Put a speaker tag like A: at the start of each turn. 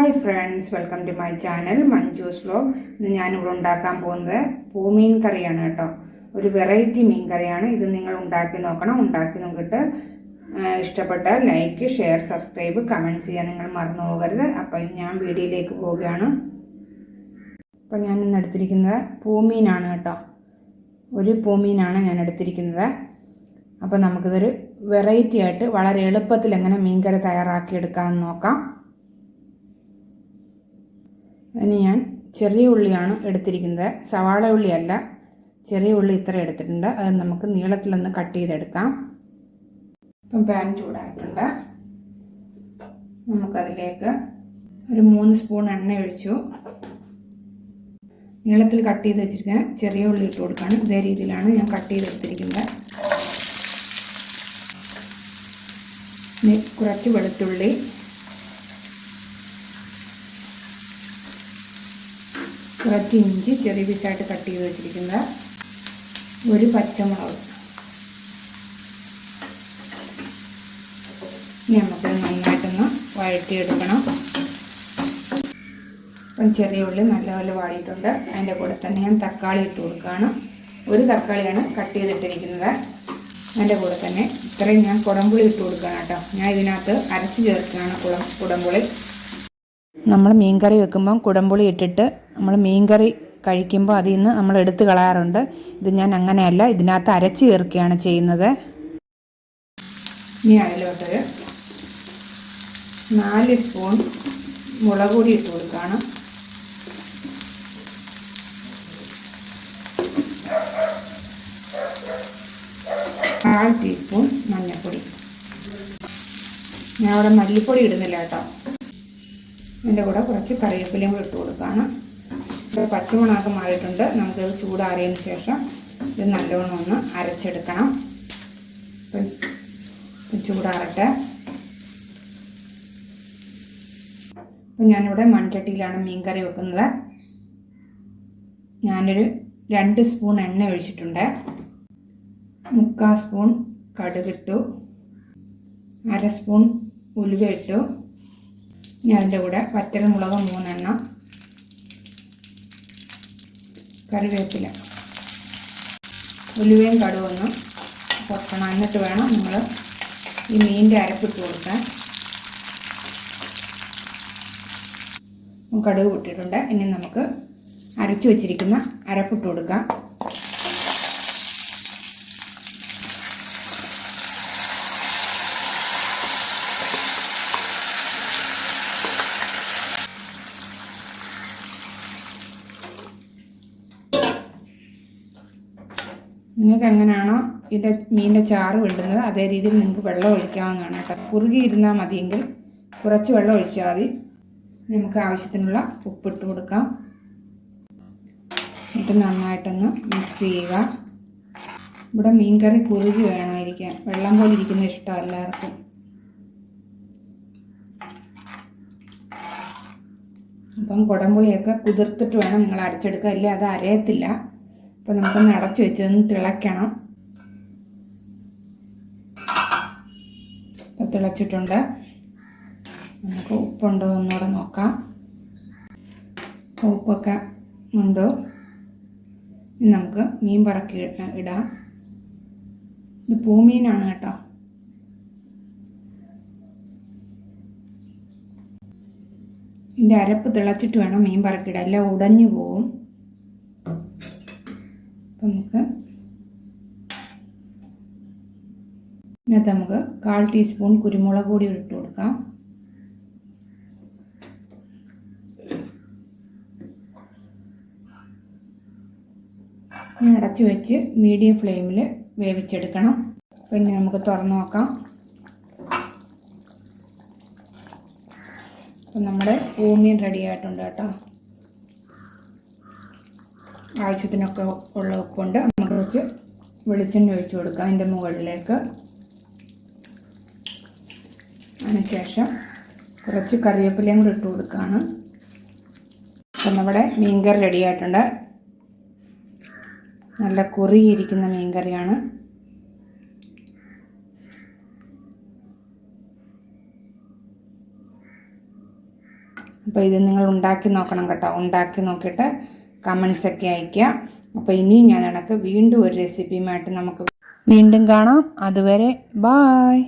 A: Hi friends welcome to my channel Manju's vlog ഇന്ന് ഞാനിവിടെ ഉണ്ടാക്കാൻ പോകുന്നത് പൂമീൻ കറിയാണ് കേട്ടോ. ഒരു വെറൈറ്റി മീൻ കറിയാണ്. ഇത് നിങ്ങൾ ഉണ്ടാക്കി നോക്കണം. ഉണ്ടാക്കി നോക്കിയിട്ട് ഇഷ്ടപ്പെട്ട ലൈക്ക് ഷെയർ സബ്സ്ക്രൈബ് കമന്റ്സ് ചെയ്യാൻ നിങ്ങൾ മറന്നു പോകരുത്. അപ്പോൾ ഞാൻ വീഡിയോയിലേക്ക് പോവുകയാണ്. അപ്പോൾ ഞാൻ ഇന്ന് എടുത്തിരിക്കുന്നത് പൂമീനാണ് കേട്ടോ. ഒരു പൂമീനാണ് ഞാൻ എടുത്തിരിക്കുന്നത്. അപ്പോൾ നമുക്കിതൊരു വെറൈറ്റി ആയിട്ട് വളരെ എളുപ്പത്തിൽ എങ്ങനെ മീൻകറി തയ്യാറാക്കിയെടുക്കാമെന്ന് നോക്കാം. അതിന് ഞാൻ ചെറിയ ഉള്ളിയാണ് എടുത്തിരിക്കുന്നത്. സവാള ഉള്ളിയല്ല. ചെറിയ ഉള്ളി ഇത്ര എടുത്തിട്ടുണ്ട്. അത് നമുക്ക് നീളത്തിലൊന്ന് കട്ട് ചെയ്തെടുക്കാം. ഇപ്പം പാൻ ചൂടായിട്ടുണ്ട്. നമുക്കതിലേക്ക് ഒരു മൂന്ന് സ്പൂൺ എണ്ണ ഒഴിച്ചു. നീളത്തിൽ കട്ട് ചെയ്ത് വെച്ചിരിക്കുന്ന ചെറിയ ഉള്ളി ഇട്ട് കൊടുക്കുകയാണ്. ഇതേ രീതിയിലാണ് ഞാൻ കട്ട് ചെയ്തെടുത്തിരിക്കുന്നത് ഇനി കുറച്ച് വെളുത്തുള്ളി കുറച്ച് ഇഞ്ചി ചെറിയ പീസായിട്ട് കട്ട് ചെയ്ത് വെച്ചിരിക്കുന്നത് ഒരു പച്ചമുളക്. നമുക്ക് നന്നായിട്ടൊന്ന് വഴറ്റിയെടുക്കണം. അപ്പം ചെറിയ ഉള്ളി നല്ലപോലെ വാടിയിട്ടുണ്ട്. അതിന്റെ കൂടെ തന്നെ ഞാൻ തക്കാളി ഇട്ട് കൊടുക്കുകയാണ്. ഒരു തക്കാളിയാണ് കട്ട് ചെയ്തിട്ടിരിക്കുന്നത്. അതിന്റെ കൂടെ തന്നെ ഇത്രയും ഞാൻ കുടംപുളി ഇട്ട് കൊടുക്കുകയാണ് കേട്ടോ. ഞാൻ ഇതിനകത്ത് അരച്ച് ചേർക്കുകയാണ് കുടം കുടംപുളി. നമ്മൾ മീൻകറി വെക്കുമ്പം കുടംപുളി ഇട്ടിട്ട് നമ്മൾ മീൻകറി കഴിക്കുമ്പോൾ അതിൽ നിന്ന് നമ്മൾ എടുത്തു കളയാറുണ്ട്. ഇത് ഞാൻ അങ്ങനെയല്ല ഇതിനകത്ത് അരച്ച് ചേർക്കുകയാണ് ചെയ്യുന്നത്. ഇനി അതിലോട്ടൊരു നാല് സ്പൂൺ മുളക് പൊടി ഇട്ട് കൊടുക്കുകയാണ് കാൽ ടീസ്പൂൺ മഞ്ഞൾപ്പൊടി ഞാൻ അവിടെ മല്ലിപ്പൊടി ഇടുന്നില്ല കേട്ടോ. അതിന്റെ കൂടെ കുറച്ച് കറിവേപ്പിലയും കൂടെ ഇട്ട് കൊടുക്കുകയാണ് പച്ചമുളകൊക്കെ മാറിയിട്ടുണ്ട്. നമുക്കത് ചൂടാറിയതിന് ശേഷം ഇത് നല്ലോണം ഒന്ന് അരച്ചെടുക്കണം. ചൂടാറട്ടെ. അപ്പം ഞാനിവിടെ മൺചട്ടിയിലാണ് മീൻ കറി വെക്കുന്നത്. ഞാനൊരു രണ്ട് സ്പൂൺ എണ്ണ ഒഴിച്ചിട്ടുണ്ട്. മുക്കാൽ സ്പൂൺ കടുകിട്ടു അര സ്പൂൺ ഉലുവ ഇട്ടു. ഇനി അതിന്റെ കൂടെ വറ്റൽ മുളക് മൂന്നെണ്ണം കറിവേപ്പില ഉലുവയും കടുവൊന്ന് പൊട്ടണം എന്നിട്ട് വേണം നമ്മൾ ഈ മീനിന്റെ അരപ്പിട്ട് കൊടുക്കാൻ. കടുക് പൊട്ടിയിട്ടുണ്ട്. ഇനി നമുക്ക് അരച്ചു വച്ചിരിക്കുന്ന അരപ്പിട്ട് കൊടുക്കാം. നിങ്ങൾക്ക് എങ്ങനെയാണോ ഇതിന്റെ മീനിന്റെ ചാറ് വിടുന്നത് അതേ രീതിയിൽ നിങ്ങൾക്ക് വെള്ളം ഒഴിക്കാവുന്നതാണ് കേട്ടോ. കുറുകി ഇരുന്നാൽ മതിയെങ്കിൽ കുറച്ച് വെള്ളം ഒഴിച്ചാൽ മതി. നമുക്ക് ആവശ്യത്തിനുള്ള ഉപ്പിട്ട് കൊടുക്കാം. എന്നിട്ട് നന്നായിട്ടൊന്ന് മിക്സ് ചെയ്യുക. ഇവിടെ മീൻകറി കുറുകി വേണമായിരിക്കാം. വെള്ളം പോലെ ഇരിക്കുന്ന ഇഷ്ടം എല്ലാവർക്കും. അപ്പം കുടംപുളിയൊക്കെ കുതിർത്തിട്ട് വേണം നിങ്ങൾ അരച്ചെടുക്കുക ഇല്ലേ അത് അരയത്തില്ല. അപ്പോൾ നമുക്കൊന്ന് അടച്ചു വെച്ചൊന്ന് തിളയ്ക്കണം. അപ്പോൾ തിളച്ചിട്ടുണ്ട്. നമുക്ക് ഉപ്പുണ്ടോ ഒന്നുകൂടെ നോക്കാം. ഉപ്പൊക്കെ ഉണ്ടോ? ഇനി നമുക്ക് മീൻ പറക്കി ഇടാം. ഇത് പൂമീനാണ് കേട്ടോ. ഇതിന്റെ അരപ്പ് തിളച്ചിട്ട് വേണം മീൻ പറക്കിടാം എല്ലാം ഉടഞ്ഞു പോവും. അപ്പം നമുക്ക് ഇതിനകത്ത് നമുക്ക് കാൽ ടീസ്പൂൺ കുരുമുളക് പൊടി ഇട്ട് കൊടുക്കാം. അടച്ചു വെച്ച് മീഡിയം ഫ്ലെയിമിൽ വേവിച്ചെടുക്കണം. പിന്നെ നമുക്ക് തുറന്നു നോക്കാം. അപ്പം നമ്മുടെ ഭൂമിയും റെഡി ആയിട്ടുണ്ട് കേട്ടോ. ആവശ്യത്തിനൊക്കെ ഉള്ള ഉപ്പുണ്ട് നമുക്ക് കുറച്ച് വെളിച്ചെണ്ണ ഒഴിച്ചു കൊടുക്കാം. അതിന്റെ മുകളിലേക്ക്. അതിനുശേഷം കുറച്ച് കറിവേപ്പിലയും കൂടി ഇട്ട് കൊടുക്കുകയാണ് അപ്പം നമ്മുടെ മീൻകറി റെഡി ആയിട്ടുണ്ട്. നല്ല കുറിയിരിക്കുന്ന മീൻകറിയാണ്. അപ്പോൾ ഇത് നിങ്ങൾ ഉണ്ടാക്കി നോക്കണം കേട്ടോ. ഉണ്ടാക്കി നോക്കിയിട്ട് കമൻസ് ഒക്കെ അയയ്ക്കുക. അപ്പോൾ ഇനിയും ഞാൻ കണക്ക് വീണ്ടും ഒരു റെസിപ്പിയുമായിട്ട് നമുക്ക് വീണ്ടും കാണാം. അതുവരെ ബായ്